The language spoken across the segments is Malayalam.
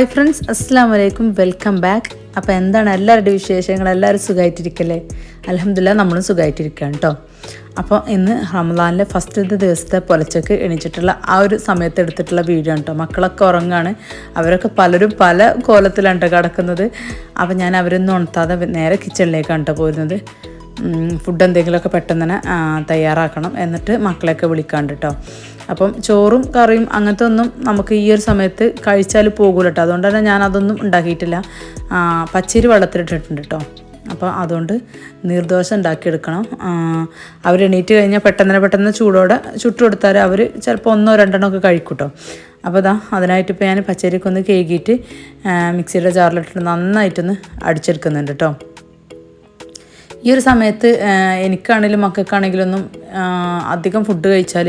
ഹായ് ഫ്രണ്ട്സ് അസ്സാം വലൈക്കും വെൽക്കം ബാക്ക് അപ്പോൾ എന്താണ് എല്ലാവരുടെയും വിശേഷങ്ങൾ? എല്ലാവരും സുഖമായിട്ടിരിക്കല്ലേ അലഹമില്ല നമ്മളും സുഖമായിട്ടിരിക്കുകയാണ് കേട്ടോ അപ്പോൾ ഇന്ന് റമദാനിലെ ഫസ്റ്റത്തെ ദിവസത്തെ പുലച്ചക്ക് എണീച്ചിട്ടുള്ള ആ ഒരു സമയത്ത് എടുത്തിട്ടുള്ള വീഡിയോ ആണ് കേട്ടോ മക്കളൊക്കെ ഉറങ്ങാണ്. അവരൊക്കെ പലരും പല കോലത്തിലാണ് കിടക്കുന്നത്. അപ്പോൾ ഞാൻ അവരൊന്നും ഉണർത്താതെ നേരെ കിച്ചണിലേക്കാണ് കേട്ടോ പോരുന്നത് ഫുഡ് എന്തെങ്കിലുമൊക്കെ പെട്ടെന്ന് തന്നെ തയ്യാറാക്കണം എന്നിട്ട് മക്കളെയൊക്കെ വിളിക്കാണ്ട് കേട്ടോ അപ്പം ചോറും കറിയും അങ്ങനത്തെ ഒന്നും നമുക്ക് ഈ ഒരു സമയത്ത് കഴിച്ചാൽ പോകൂല കേട്ടോ അതുകൊണ്ട് തന്നെ ഞാൻ അതൊന്നും ഉണ്ടാക്കിയിട്ടില്ല. പച്ചരി വെള്ളത്തിലിട്ടിട്ടുണ്ട് കേട്ടോ അപ്പോൾ അതുകൊണ്ട് നീർദോശ ഉണ്ടാക്കിയെടുക്കണം. അവർ എണീറ്റ് കഴിഞ്ഞാൽ പെട്ടെന്ന് പെട്ടെന്ന് ചൂടോടെ ചുട്ടു കൊടുത്താൽ അവർ ചിലപ്പോൾ ഒന്നോ രണ്ടെണ്ണോ ഒക്കെ കഴിക്കും കേട്ടോ അപ്പോൾ ഇതാ അതിനായിട്ട് ഇപ്പോൾ ഞാൻ പച്ചരിക്കൊന്ന് കേകിയിട്ട് മിക്സിയുടെ ജാറിലിട്ടിട്ട് നന്നായിട്ടൊന്ന് അടിച്ചെടുക്കുന്നുണ്ട് കേട്ടോ ഈ ഒരു സമയത്ത് എനിക്കാണെങ്കിലും മക്കൾക്കാണെങ്കിലും ഒന്നും അധികം ഫുഡ് കഴിച്ചാൽ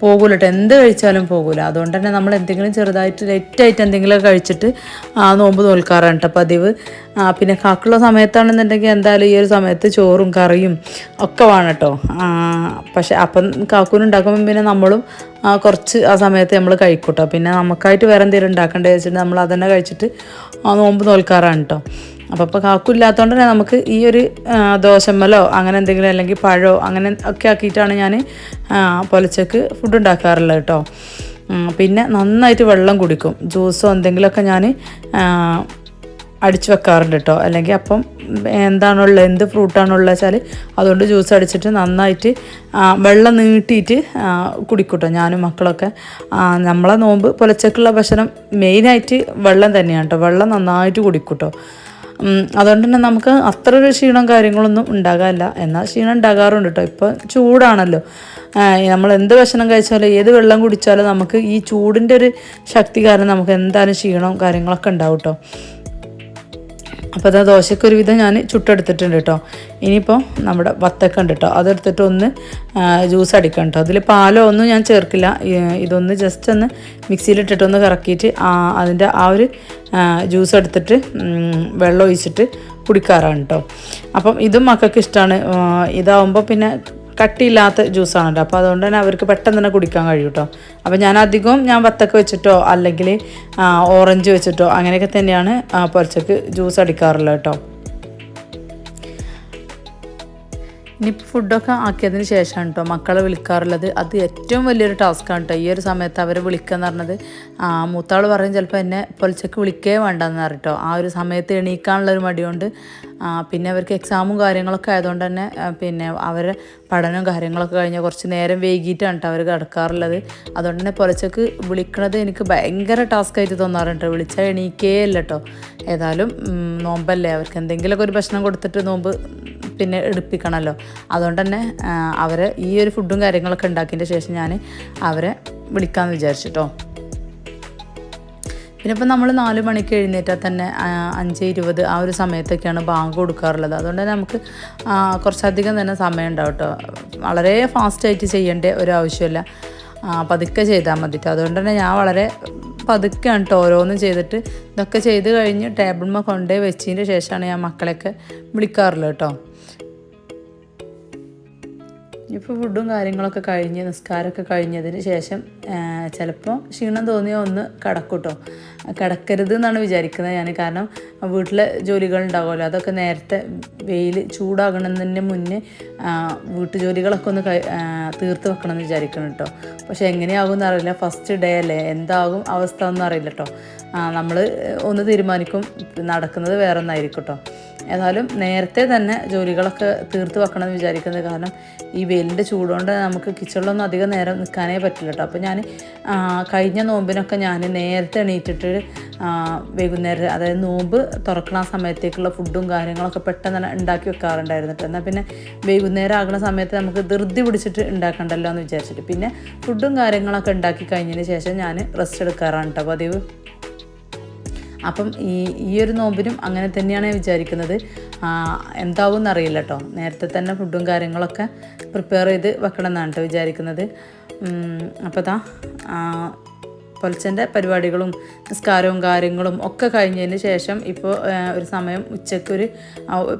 പോകൂല കേട്ടോ എന്ത് കഴിച്ചാലും പോകൂല. അതുകൊണ്ട് തന്നെ നമ്മൾ എന്തെങ്കിലും ചെറുതായിട്ട് ലൈറ്റായിട്ട് എന്തെങ്കിലും കഴിച്ചിട്ട് ആ നോമ്പ് തോൽക്കാറാണ് കേട്ടോ പതിവ്. പിന്നെ കാക്കുള്ള സമയത്താണെന്നുണ്ടെങ്കിൽ എന്തായാലും ഈ ഒരു സമയത്ത് ചോറും കറിയും ഒക്കെ വേണം കേട്ടോ പക്ഷെ അപ്പം കാക്കൂനുണ്ടാക്കുമ്പോൾ പിന്നെ നമ്മളും കുറച്ച് ആ സമയത്ത് നമ്മൾ കഴിക്കൂട്ടോ പിന്നെ നമുക്കായിട്ട് വേറെ എന്തെങ്കിലും ഉണ്ടാക്കേണ്ടത് വെച്ചിട്ട് നമ്മൾ അതന്നെ കഴിച്ചിട്ട് ആ നോമ്പ് തോൽക്കാറാണ് കേട്ടോ അപ്പോൾ ഇപ്പോൾ കാക്കില്ലാത്തതുകൊണ്ട് തന്നെ നമുക്ക് ഈ ഒരു ദോശമ്മലോ അങ്ങനെ എന്തെങ്കിലും അല്ലെങ്കിൽ പഴമോ അങ്ങനെ ഒക്കെ ആക്കിയിട്ടാണ് ഞാൻ പൊലച്ചക്ക് ഫുഡ് ഉണ്ടാക്കാറുള്ളത് കേട്ടോ. പിന്നെ നന്നായിട്ട് വെള്ളം കുടിക്കും. ജ്യൂസോ എന്തെങ്കിലുമൊക്കെ ഞാൻ അടിച്ചു വെക്കാറുണ്ട് കേട്ടോ. അല്ലെങ്കിൽ അപ്പം എന്താണുള്ളത് എന്ത് ഫ്രൂട്ടാണുള്ളത് വെച്ചാൽ അതുകൊണ്ട് ജ്യൂസ് അടിച്ചിട്ട് നന്നായിട്ട് വെള്ളം നീട്ടിയിട്ട് കുടിക്കൂട്ടോ കുടിക്കും കേട്ടോ ഞാനും മക്കളൊക്കെ. നമ്മളെ നോമ്പ് പുലച്ചക്കുള്ള ഭക്ഷണം മെയിനായിട്ട് വെള്ളം തന്നെയാണ് കേട്ടോ. വെള്ളം നന്നായിട്ട് കുടിക്കൂട്ടോ അതുകൊണ്ട് തന്നെ നമുക്ക് അത്ര ഒരു ക്ഷീണം കാര്യങ്ങളൊന്നും ഉണ്ടാകാറില്ല എന്നാൽ ക്ഷീണം ഉണ്ടാകാറുണ്ട് കേട്ടോ ഇപ്പോൾ ചൂടാണല്ലോ. നമ്മൾ എന്ത് ഭക്ഷണം കഴിച്ചാലും ഏത് വെള്ളം കുടിച്ചാലും നമുക്ക് ഈ ചൂടിന്റെ ഒരു ശക്തി കാരണം നമുക്ക് എന്തായാലും ക്ഷീണവും കാര്യങ്ങളൊക്കെ ഉണ്ടാവും കേട്ടോ അപ്പോൾ അതാ ദോശയ്ക്ക് ഒരുവിധം ഞാൻ ചുട്ടെടുത്തിട്ടുണ്ട് കേട്ടോ ഇനിയിപ്പോൾ നമ്മുടെ വത്തക്ക ഉണ്ട് കേട്ടോ അതെടുത്തിട്ട് ഒന്ന് ജ്യൂസ് അടിക്കണം കേട്ടോ അതിൽ പാലോ ഒന്നും ഞാൻ ചേർക്കില്ല. ഇതൊന്ന് ജസ്റ്റ് ഒന്ന് മിക്സിയിലിട്ടിട്ട് ഒന്ന് കറക്കിയിട്ട് അതിന്റെ ആ ഒരു ജ്യൂസ് എടുത്തിട്ട് വെള്ളം ഒഴിച്ചിട്ട് കുടിക്കാറാണ് കേട്ടോ അപ്പം ഇതും മക്കൾക്ക് ഇഷ്ടമാണ് ഇതാവുമ്പോൾ പിന്നെ കട്ടിയില്ലാത്ത ജ്യൂസാണല്ലോ. അപ്പോൾ അതുകൊണ്ട് തന്നെ അവർക്ക് പെട്ടെന്ന് തന്നെ കുടിക്കാൻ കഴിയും കേട്ടോ അപ്പോൾ ഞാൻ അധികവും ഞാൻ വത്തക്ക വെച്ചിട്ടോ അല്ലെങ്കിൽ ഓറഞ്ച് വെച്ചിട്ടോ അങ്ങനെയൊക്കെ തന്നെയാണ് പുരച്ചക്ക് ജ്യൂസ് അടിക്കാറുള്ളത് കേട്ടോ. ഇനി ഫുഡൊക്കെ ആക്കിയതിന് ശേഷമാണ് കേട്ടോ മക്കളെ വിളിക്കാറുള്ളത്. അത് ഏറ്റവും വലിയൊരു ടാസ്ക്കാണ് കേട്ടോ ഈ ഒരു സമയത്ത് അവരെ വിളിക്കുക എന്ന് പറഞ്ഞത് മൂത്താൾ പറയും ചിലപ്പോൾ എന്നെ പൊലച്ചക്ക് വിളിക്കേ വേണ്ടെന്ന് കേട്ടോ ആ ഒരു സമയത്ത് എണീക്കാനുള്ളൊരു മടി ആ, പിന്നെ അവർക്ക് എക്സാമും കാര്യങ്ങളൊക്കെ ആയതുകൊണ്ട് തന്നെ പിന്നെ അവരെ പഠനവും കാര്യങ്ങളൊക്കെ കഴിഞ്ഞാൽ കുറച്ച് നേരം വൈകിട്ടാണ് കേട്ടോ അവർ കിടക്കാറുള്ളത്. അതുകൊണ്ട് തന്നെ പുലച്ചക്ക് വിളിക്കണത് എനിക്ക് ഭയങ്കര ടാസ്ക് ആയിട്ട് തോന്നാറുണ്ട് വിളിച്ചാൽ എണീക്കേ അല്ല കേട്ടോ ഏതായാലും നോമ്പല്ലേ അവർക്ക് എന്തെങ്കിലുമൊക്കെ ഒരു ഭക്ഷണം കൊടുത്തിട്ട് നോമ്പ് പിന്നെ എടുപ്പിക്കണമല്ലോ അതുകൊണ്ട് തന്നെ അവരെ ഈ ഒരു ഫുഡും കാര്യങ്ങളൊക്കെ ഉണ്ടാക്കിയതിന്റെ ശേഷം ഞാൻ അവരെ വിളിക്കാമെന്ന് വിചാരിച്ചിട്ടോ പിന്നെ ഇപ്പം നമ്മൾ നാല് മണിക്ക് എഴുന്നേറ്റാൽ തന്നെ അഞ്ച് ഇരുപത് ആ ഒരു സമയത്തൊക്കെയാണ് ബാങ്ക് കൊടുക്കാറുള്ളത്. അതുകൊണ്ട് തന്നെ നമുക്ക് കുറച്ചധികം തന്നെ സമയം ഉണ്ടാവും കേട്ടോ. വളരെ ഫാസ്റ്റായിട്ട് ചെയ്യേണ്ട ഒരു ആവശ്യമില്ല. പതുക്കെ ചെയ്താൽ മതി. അതുകൊണ്ട് തന്നെ ഞാൻ വളരെ പതുക്കെയാണ് കേട്ടോ ഓരോന്നും ചെയ്തിട്ട്. ഇതൊക്കെ ചെയ്ത് കഴിഞ്ഞ് ടേബിൾമ കൊണ്ടുപോയി വെച്ചതിന്റെ ശേഷമാണ് ഞാൻ മക്കളെയൊക്കെ വിളിക്കാറുള്ളത് കേട്ടോ. ഇപ്പോൾ ഫുഡും കാര്യങ്ങളൊക്കെ കഴിഞ്ഞ് നിസ്കാരമൊക്കെ കഴിഞ്ഞതിന് ശേഷം ചിലപ്പോൾ ക്ഷീണം തോന്നിയ ഒന്ന് കിടക്കൂട്ടോ. കിടക്കരുത് എന്നാണ് വിചാരിക്കുന്നത് ഞാൻ കാരണം വീട്ടിലെ ജോലികൾ ഉണ്ടാവുമല്ലോ അതൊക്കെ നേരത്തെ വെയിൽ ചൂടാകണതിന് മുന്നേ വീട്ടു ജോലികളൊക്കെ ഒന്ന് തീർത്ത് വെക്കണം എന്ന് വിചാരിക്കണം കേട്ടോ. പക്ഷേ എങ്ങനെയാകും എന്നറിയില്ല. ഫസ്റ്റ് ഡേ അല്ലേ? എന്താകും അവസ്ഥ ഒന്നും അറിയില്ല കേട്ടോ നമ്മൾ ഒന്ന് തീരുമാനിക്കും നടക്കുന്നത് വേറെ ഒന്നായിരിക്കും കേട്ടോ. ഏതായാലും നേരത്തെ തന്നെ ജോലികളൊക്കെ തീർത്ത് വെക്കണമെന്ന് വിചാരിക്കുന്നത് കാരണം ഈ വെയിലിന്റെ ചൂടുകൊണ്ട് നമുക്ക് കിച്ചണിലൊന്നും അധികം നേരം നിൽക്കാനേ പറ്റില്ല കേട്ടോ. അപ്പോൾ ഞാൻ കഴിഞ്ഞ നോമ്പിനൊക്കെ ഞാൻ നേരത്തെ എണീറ്റിട്ട് വൈകുന്നേരം അതായത് നോമ്പ് തുറക്കണ സമയത്തേക്കുള്ള ഫുഡും കാര്യങ്ങളൊക്കെ പെട്ടെന്ന് ഉണ്ടാക്കി വെക്കാറുണ്ടായിരുന്നു കേട്ടോ. എന്നാൽ പിന്നെ വൈകുന്നേരം ആകുന്ന സമയത്ത് നമുക്ക് ധൃതി പിടിച്ചിട്ട് ഉണ്ടാക്കണ്ടല്ലോ എന്ന് വിചാരിച്ചിട്ട് പിന്നെ ഫുഡും കാര്യങ്ങളൊക്കെ ഉണ്ടാക്കി കഴിഞ്ഞതിന് ശേഷം ഞാൻ റെസ്റ്റ് എടുക്കാറാണ് കേട്ടോ. പതിവ്. അപ്പം ഈ ഈ ഒരു നോമ്പിനും അങ്ങനെ തന്നെയാണ് വിചാരിക്കുന്നത്. എന്താവും എന്നറിയില്ല കേട്ടോ നേരത്തെ തന്നെ ഫുഡും കാര്യങ്ങളൊക്കെ പ്രിപ്പയർ ചെയ്ത് വെക്കണം എന്നാണ് കേട്ടോ വിചാരിക്കുന്നത് അപ്പോൾ ദാ പൊലച്ചന്റെ പരിപാടികളും നിസ്കാരവും കാര്യങ്ങളും ഒക്കെ കഴിഞ്ഞതിന് ശേഷം ഇപ്പോൾ ഒരു സമയം ഉച്ചയ്ക്ക് ഒരു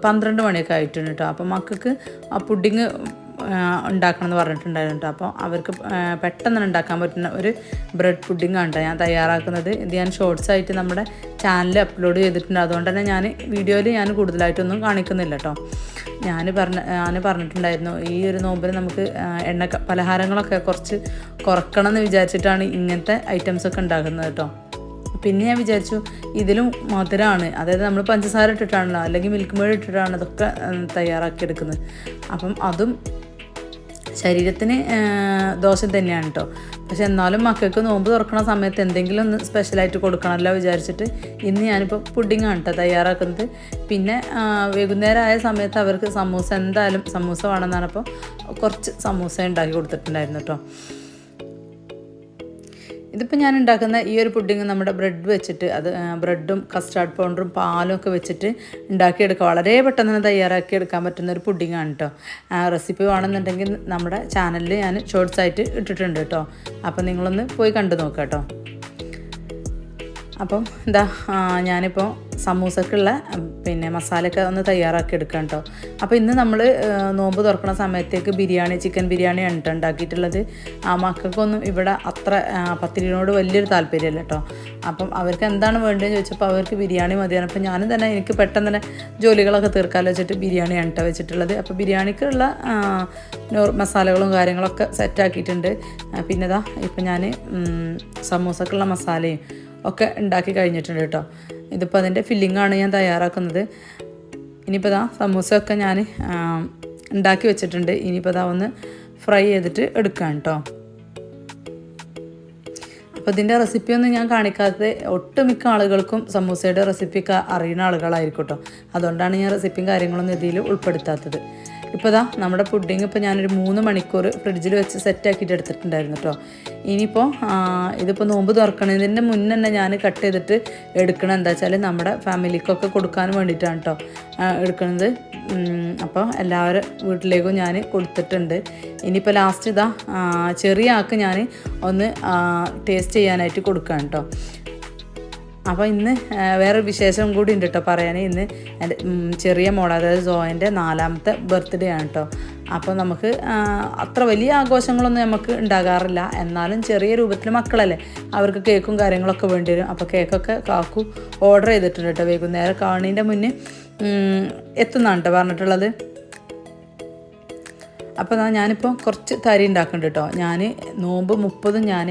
പന്ത്രണ്ട് മണിയൊക്കെ ആയിട്ടുണ്ട് കേട്ടോ അപ്പം മക്കൾക്ക് ആ പുഡിങ് ഉണ്ടാക്കണം എന്ന് പറഞ്ഞിട്ടുണ്ടായിരുന്നു കേട്ടോ അപ്പോൾ അവർക്ക് പെട്ടെന്ന് ഉണ്ടാക്കാൻ പറ്റുന്ന ഒരു ബ്രെഡ് പുഡിംഗ് ആണ് ഞാൻ തയ്യാറാക്കുന്നത്. ഇത് ഞാൻ ഷോർട്സ് ആയിട്ട് നമ്മുടെ ചാനലിൽ അപ്ലോഡ് ചെയ്തിട്ടുണ്ട്. അതുകൊണ്ട് തന്നെ ഞാൻ വീഡിയോയിൽ ഞാൻ കൂടുതലായിട്ടൊന്നും കാണിക്കുന്നില്ല കേട്ടോ ഞാൻ പറഞ്ഞ ഞാൻ പറഞ്ഞിട്ടുണ്ടായിരുന്നു ഈ ഒരു നോമ്പിൽ നമുക്ക് എണ്ണ പലഹാരങ്ങളൊക്കെ കുറച്ച് കുറക്കണം എന്ന് വിചാരിച്ചിട്ടാണ് ഇങ്ങനത്തെ ഐറ്റംസ് ഒക്കെ ഉണ്ടാക്കുന്നത് കേട്ടോ പിന്നെ ഞാൻ വിചാരിച്ചു ഇതിലും മധുരമാണ് അതായത് നമ്മൾ പഞ്ചസാര ഇട്ടിട്ടാണല്ലോ അല്ലെങ്കിൽ മിൽക്ക് മേഡ് ഇട്ടിട്ടാണ് തയ്യാറാക്കി തയ്യാറാക്കിയെടുക്കുന്നത്. അപ്പം അതും ശരീരത്തിന് ദോഷം തന്നെയാണ് കേട്ടോ പക്ഷെ എന്നാലും മക്കൾക്ക് നോമ്പ് തുറക്കുന്ന സമയത്ത് എന്തെങ്കിലും ഒന്ന് സ്പെഷ്യലായിട്ട് കൊടുക്കണമല്ലോ വിചാരിച്ചിട്ട് ഇന്ന് ഞാനിപ്പോൾ പുഡിങ്ങാണ് കേട്ടോ തയ്യാറാക്കുന്നത്. പിന്നെ വൈകുന്നേരം ആയ സമയത്ത് അവർക്ക് സമൂസ എന്തായാലും സമൂസ വേണമെന്നാണ് അപ്പോൾ കുറച്ച് സമൂസ ഉണ്ടാക്കി കൊടുത്തിട്ടുണ്ടായിരുന്നു കേട്ടോ ഇതിപ്പോൾ ഞാൻ ഉണ്ടാക്കുന്ന ഈ ഒരു പുഡിങ് നമ്മുടെ ബ്രെഡ് വെച്ചിട്ട് അത് ബ്രെഡും കസ്റ്റാർഡ് പൗഡറും പാലും ഒക്കെ വെച്ചിട്ട് ഉണ്ടാക്കിയെടുക്കുക വളരെ പെട്ടെന്ന് തന്നെ തയ്യാറാക്കി എടുക്കാൻ പറ്റുന്ന ഒരു പുഡിങ്ങാണ് കേട്ടോ റെസിപ്പി വേണമെന്നുണ്ടെങ്കിൽ നമ്മുടെ ചാനലിൽ ഞാൻ ഷോർട്സ് ആയിട്ട് ഇട്ടിട്ടുണ്ട് കേട്ടോ അപ്പോൾ നിങ്ങളൊന്ന് പോയി കണ്ടു നോക്കാം കേട്ടോ അപ്പം എന്താ ഞാനിപ്പോൾ സമൂസക്കുള്ള പിന്നെ മസാലയൊക്കെ ഒന്ന് തയ്യാറാക്കി എടുക്കാം കേട്ടോ അപ്പോൾ ഇന്ന് നമ്മൾ നോമ്പ് തുറക്കുന്ന സമയത്തേക്ക് ബിരിയാണി ചിക്കൻ ബിരിയാണിയാണ് കേട്ടോ ഉണ്ടാക്കിയിട്ടുള്ളത്. ആ മക്കൾക്കൊന്നും ഇവിടെ അത്ര പത്തിരിനോട് വലിയൊരു താല്പര്യമില്ല കേട്ടോ അപ്പം അവർക്ക് എന്താണ് വേണ്ടതെന്ന് ചോദിച്ചപ്പോൾ അവർക്ക് ബിരിയാണി മതിയാണ്. അപ്പോൾ ഞാനും തന്നെ എനിക്ക് പെട്ടെന്ന് തന്നെ ജോലികളൊക്കെ തീർക്കാമല്ലോ വെച്ചിട്ട് ബിരിയാണിയാണ് കേട്ടോ വെച്ചിട്ടുള്ളത്. അപ്പോൾ ബിരിയാണിക്കുള്ള മസാലകളും കാര്യങ്ങളൊക്കെ സെറ്റാക്കിയിട്ടുണ്ട് പിന്നെതാ ഇപ്പം ഞാൻ സമൂസക്കുള്ള മസാലയും ഒക്കെ ഉണ്ടാക്കി കഴിഞ്ഞിട്ടുണ്ട് കേട്ടോ. ഇതിപ്പോൾ അതിന്റെ ഫില്ലിങ്ങാണ് ഞാൻ തയ്യാറാക്കുന്നത്. ഇനിയിപ്പോൾ ഇതാ സമൂസയൊക്കെ ഞാൻ ഉണ്ടാക്കി വെച്ചിട്ടുണ്ട്. ഇനിയിപ്പോൾ ഇതാ ഒന്ന് ഫ്രൈ ചെയ്തിട്ട് എടുക്കാം കേട്ടോ. അപ്പോൾ ഇതിന്റെ റെസിപ്പിയൊന്നും ഞാൻ കാണിക്കാത്തത് ഒട്ടുമിക്ക ആളുകൾക്കും സമൂസയുടെ റെസിപ്പിയൊക്കെ അറിയുന്ന ആളുകളായിരിക്കും കേട്ടോ. അതുകൊണ്ടാണ് ഞാൻ റെസിപ്പിയും കാര്യങ്ങളൊന്നും ഇതിൽ ഉൾപ്പെടുത്താത്തത്. ഇപ്പോൾ ഇതാ നമ്മുടെ പുഡിങ് ഇപ്പോൾ ഞാനൊരു മൂന്ന് മണിക്കൂർ ഫ്രിഡ്ജിൽ വെച്ച് സെറ്റാക്കിയിട്ട് എടുത്തിട്ടുണ്ടായിരുന്നു കേട്ടോ ഇനിയിപ്പോൾ ഇതിപ്പോൾ നോമ്പ് തുറക്കണതിന്റെ മുന്നേ തന്നെ ഞാൻ കട്ട് ചെയ്തിട്ട് എടുക്കണം എന്താ വെച്ചാൽ നമ്മുടെ ഫാമിലിക്കൊക്കെ കൊടുക്കാൻ വേണ്ടിയിട്ടാണ് കേട്ടോ എടുക്കുന്നത് അപ്പോൾ എല്ലാവരും വീട്ടിലേക്കും ഞാൻ കൊടുത്തിട്ടുണ്ട്. ഇനിയിപ്പോൾ ലാസ്റ്റ് ഇതാ ചെറിയ ആൾക്ക് ഞാൻ ഒന്ന് ടേസ്റ്റ് ചെയ്യാനായിട്ട് കൊടുക്കുകയാണ് കേട്ടോ അപ്പോൾ ഇന്ന് വേറെ വിശേഷം കൂടി ഉണ്ട് കേട്ടോ പറയാൻ ഇന്ന് എന്റെ ചെറിയ മോൾ അതായത് സോയന്റെ നാലാമത്തെ ബർത്ത്ഡേ ആണ് കേട്ടോ അപ്പോൾ നമുക്ക് അത്ര വലിയ ആഘോഷങ്ങളൊന്നും നമുക്ക് ഉണ്ടാകാറില്ല. എന്നാലും ചെറിയ രൂപത്തിൽ മക്കളല്ലേ അവർക്ക് കേക്കും കാര്യങ്ങളൊക്കെ വേണ്ടി വരും. അപ്പോൾ കേക്കൊക്കെ കാക്കു ഓർഡർ ചെയ്തിട്ടുണ്ട് കേട്ടോ വൈകുന്നേരം. കാണുന്നതിന്റെ മുന്നേ എത്തുന്നാണ് കേട്ടോ പറഞ്ഞിട്ടുള്ളത്. അപ്പോൾ ഞാനിപ്പോൾ കുറച്ച് തരി ഉണ്ടാക്കുന്നുണ്ട് കേട്ടോ ഞാൻ നോമ്പ് മുപ്പതും ഞാൻ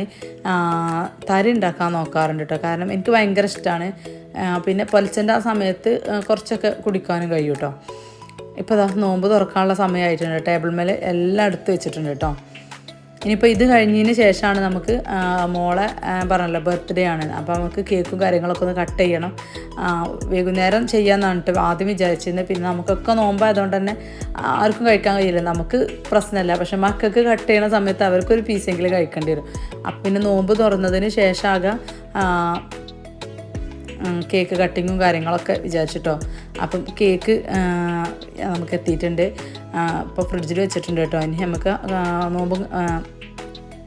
തരി ഉണ്ടാക്കാൻ നോക്കാറുണ്ട് കേട്ടോ കാരണം എനിക്ക് ഭയങ്കര ഇഷ്ടമാണ് പിന്നെ പൊലച്ചന്റെ ആ സമയത്ത് കുറച്ചൊക്കെ കുടിക്കാനും കഴിയും കേട്ടോ ഇപ്പോൾ നോമ്പ് തുറക്കാനുള്ള സമയമായിട്ടുണ്ട് ടേബിൾ മേലെ എല്ലാം എടുത്ത് വെച്ചിട്ടുണ്ട് കേട്ടോ ഇനിയിപ്പോൾ ഇത് കഴിഞ്ഞതിന് ശേഷമാണ് നമുക്ക് മോളെ പറഞ്ഞല്ലോ ബർത്ത്ഡേ ആണ്. അപ്പോൾ നമുക്ക് കേക്കും കാര്യങ്ങളൊക്കെ ഒന്ന് കട്ട് ചെയ്യണം. വൈകുന്നേരം ചെയ്യാമെന്നാണ് കേട്ടോ ആദ്യം വിചാരിച്ചിരുന്നത് പിന്നെ നമുക്കൊക്കെ നോമ്പായതുകൊണ്ട് തന്നെ ആർക്കും കഴിക്കാൻ കഴിയില്ല. നമുക്ക് പ്രശ്നമല്ല പക്ഷെ മക്കൾക്ക് കട്ട് ചെയ്യണ സമയത്ത് അവർക്കൊരു പീസെങ്കിലും കഴിക്കേണ്ടി വരും. അപ്പം പിന്നെ നോമ്പ് തുറന്നതിന് ശേഷമാകാം കേക്ക് കട്ടിങ്ങും കാര്യങ്ങളൊക്കെ വിചാരിച്ചിട്ടോ. അപ്പം കേക്ക് നമുക്ക് എത്തിയിട്ടുണ്ട്. ഇപ്പോൾ ഫ്രിഡ്ജിൽ വെച്ചിട്ടുണ്ട് കേട്ടോ ഇനി നമുക്ക് നോമ്പ്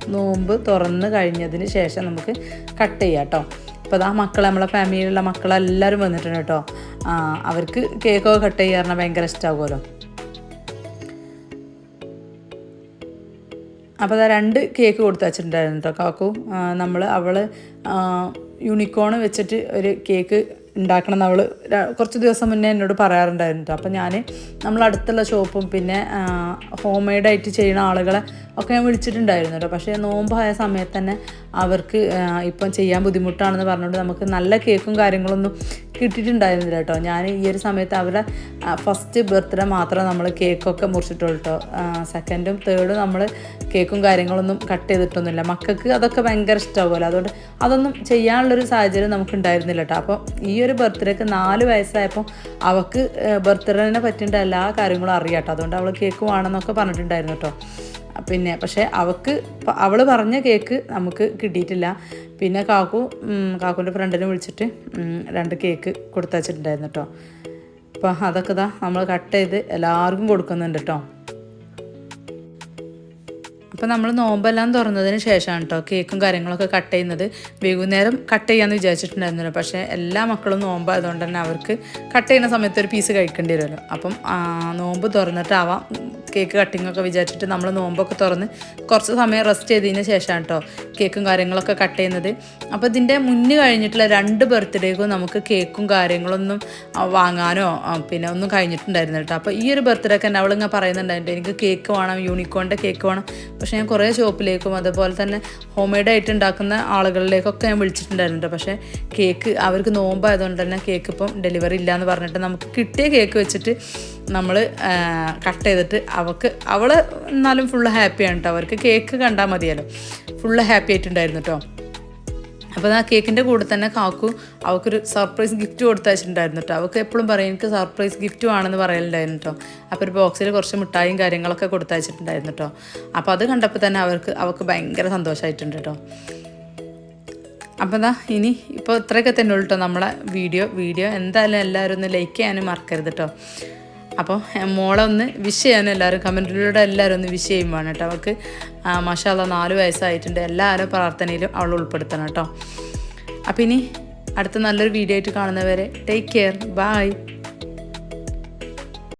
നോമ്പ് തുറന്ന് കഴിഞ്ഞതിന് ശേഷം നമുക്ക് കട്ട് ചെയ്യാം കേട്ടോ ഇപ്പോൾ അതാ മക്കൾ നമ്മളെ ഫാമിലിയിലുള്ള മക്കളെല്ലാവരും വന്നിട്ടുണ്ട് കേട്ടോ അവർക്ക് കേക്കൊക്കെ കട്ട് ചെയ്യാറുണ്ട് ഭയങ്കര ഇഷ്ടമാകുമല്ലോ അപ്പോൾ അതാ രണ്ട് കേക്ക് കൊടുത്ത് വെച്ചിട്ടുണ്ടായിരുന്നു കേട്ടോ കാക്കു. നമ്മൾ അവൾ യൂണിക്കോൺ വെച്ചിട്ട് ഒരു കേക്ക് ഉണ്ടാക്കണം അവൾ കുറച്ച് ദിവസം മുന്നേ എന്നോട് പറയാറുണ്ടായിരുന്നു. അപ്പം അപ്പോൾ ഞാൻ നമ്മൾ അടുത്തുള്ള ഷോപ്പും പിന്നെ ഹോം മെയ്ഡായിട്ട് ചെയ്യുന്ന ആളുകളെ ഒക്കെ ഞാൻ വിളിച്ചിട്ടുണ്ടായിരുന്നു കേട്ടോ. പക്ഷേ നോമ്പായ സമയത്ത് തന്നെ അവർക്ക് ഇപ്പം ചെയ്യാൻ ബുദ്ധിമുട്ടാണെന്ന് പറഞ്ഞുകൊണ്ട് നമുക്ക് നല്ല കേക്കും കാര്യങ്ങളൊന്നും കിട്ടിയിട്ടുണ്ടായിരുന്നില്ല കേട്ടോ. ഞാൻ ഈ ഒരു സമയത്ത് അവരുടെ ഫസ്റ്റ് ബർത്ത്ഡേ മാത്രം നമ്മൾ കേക്കൊക്കെ മുറിച്ചിട്ടുള്ളൂ കേട്ടോ. സെക്കൻഡും തേർഡും നമ്മൾ കേക്കും കാര്യങ്ങളൊന്നും കട്ട് ചെയ്തിട്ടൊന്നുമില്ല. മക്കൾക്ക് അതൊക്കെ ഭയങ്കര ഇഷ്ടമാകുമല്ലോ അതുകൊണ്ട് അതൊന്നും ചെയ്യാനുള്ളൊരു സാഹചര്യം നമുക്ക് ഉണ്ടായിരുന്നില്ല കേട്ടോ. അപ്പോൾ ഈ ഒരു ബർത്ത്ഡേക്ക് നാല് വയസ്സായപ്പോൾ അവൾക്ക് ബർത്ത്ഡേനെ പറ്റിയിട്ട് എല്ലാ കാര്യങ്ങളും അറിയാം കേട്ടോ. അതുകൊണ്ട് അവൾ കേക്ക് വേണമെന്നൊക്കെ പറഞ്ഞിട്ടുണ്ടായിരുന്നു കേട്ടോ. പിന്നെ പക്ഷേ അവൾക്ക് അവൾ പറഞ്ഞ കേക്ക് നമുക്ക് കിട്ടിയിട്ടില്ല. പിന്നെ കാക്കു കാക്കുവിന്റെ ഫ്രണ്ടിനെ വിളിച്ചിട്ട് രണ്ട് കേക്ക് കൊടുത്തയച്ചിട്ടുണ്ടായിരുന്നു കേട്ടോ അപ്പോൾ അതൊക്കെ ഇതാ നമ്മൾ കട്ട് ചെയ്ത് എല്ലാവർക്കും കൊടുക്കുന്നുണ്ട് കേട്ടോ അപ്പോൾ നമ്മൾ നോമ്പെല്ലാം തുറന്നതിന് ശേഷമാണ് കേട്ടോ കേക്കും കാര്യങ്ങളൊക്കെ കട്ട് ചെയ്യുന്നത്. വൈകുന്നേരം കട്ട് ചെയ്യാമെന്ന് വിചാരിച്ചിട്ടുണ്ടായിരുന്നില്ല. പക്ഷേ എല്ലാ മക്കളും നോമ്പായതുകൊണ്ട് തന്നെ അവർക്ക് കട്ട് ചെയ്യുന്ന സമയത്ത് ഒരു പീസ് കഴിക്കേണ്ടി വരുമല്ലോ. അപ്പം നോമ്പ് തുറന്നിട്ടാവാം കേക്ക് കട്ടിംഗ് ഒക്കെ വിചാരിച്ചിട്ട് നമ്മൾ നോമ്പൊക്കെ തുറന്ന് കുറച്ച് സമയം റെസ്റ്റ് ചെയ്തതിന് ശേഷമാണ് കേട്ടോ കേക്കും കാര്യങ്ങളൊക്കെ കട്ട് ചെയ്യുന്നത്. അപ്പോൾ ഇതിന്റെ മുന്ന് കഴിഞ്ഞിട്ടുള്ള രണ്ട് ബർത്ത്ഡേക്കും നമുക്ക് കേക്കും കാര്യങ്ങളൊന്നും വാങ്ങാനോ പിന്നെ ഒന്നും കഴിഞ്ഞിട്ടുണ്ടായിരുന്നു കേട്ടോ അപ്പോൾ ഈ ഒരു ബർത്ത്ഡേക്ക് തന്നെ അവളിങ്ങനെ പറയുന്നുണ്ടായിരുന്നു എനിക്ക് കേക്ക് വേണം യൂണിക്കോണിന്റെ കേക്ക് വേണം. പക്ഷേ ഞാൻ കുറേ ഷോപ്പിലേക്കും അതുപോലെ തന്നെ ഹോം മെയ്ഡ് ആയിട്ട് ഉണ്ടാക്കുന്ന ആളുകളിലേക്കൊക്കെ ഞാൻ വിളിച്ചിട്ടുണ്ടായിരുന്നു പക്ഷേ കേക്ക് അവർക്ക് നോമ്പായതുകൊണ്ട് തന്നെ കേക്ക് ഇപ്പം ഡെലിവറി ഇല്ല എന്ന് പറഞ്ഞിട്ട് നമുക്ക് കിട്ടിയ കേക്ക് വെച്ചിട്ട് നമ്മൾ കട്ട് ചെയ്തിട്ട് അവൾക്ക് അവൾ എന്നാലും ഫുള്ള് ഹാപ്പിയാണ് കേട്ടോ അവർക്ക് കേക്ക് കണ്ടാൽ മതിയല്ലോ. ഫുള്ള് ഹാപ്പി ആയിട്ടുണ്ടായിരുന്നു കേട്ടോ അപ്പോൾ ആ കേക്കിന്റെ കൂടെ തന്നെ കാക്കു അവൾക്കൊരു സർപ്രൈസ് ഗിഫ്റ്റ് കൊടുത്തയച്ചിട്ടുണ്ടായിരുന്നു കേട്ടോ അവൾക്ക് എപ്പോഴും പറയും എനിക്ക് സർപ്രൈസ് ഗിഫ്റ്റ് ആണെന്ന് പറയലുണ്ടായിരുന്നു കേട്ടോ അപ്പോൾ ഒരു ബോക്സിൽ കുറച്ച് മിഠായും കാര്യങ്ങളൊക്കെ കൊടുത്തയച്ചിട്ടുണ്ടായിരുന്നു കേട്ടോ അപ്പോൾ അത് കണ്ടപ്പോൾ തന്നെ അവർക്ക് അവൾക്ക് ഭയങ്കര സന്തോഷമായിട്ടുണ്ട് കേട്ടോ അപ്പോൾ എന്താ ഇനി ഇപ്പോൾ ഇത്രയൊക്കെ തന്നെ ഉള്ളൂ കേട്ടോ നമ്മളെ വീഡിയോ വീഡിയോ എന്തായാലും എല്ലാവരും ഒന്ന് ലൈക്ക് ചെയ്യാനും മറക്കരുത് കേട്ടോ അപ്പോൾ മോളെ ഒന്ന് വിഷ് ചെയ്യാനും എല്ലാവരും കമന്റിലൂടെ എല്ലാവരും ഒന്ന് വിഷ് ചെയ്യും വേണം കേട്ടോ. അവൾക്ക് മഷാല നാല് വയസ്സായിട്ടുണ്ട്. എല്ലാവരും പ്രാർത്ഥനയിലും അവൾ ഉൾപ്പെടുത്തണം കേട്ടോ. അപ്പം ഇനി അടുത്ത നല്ലൊരു വീഡിയോ ആയിട്ട് കാണുന്നവരെ ടേക്ക് കെയർ ബൈ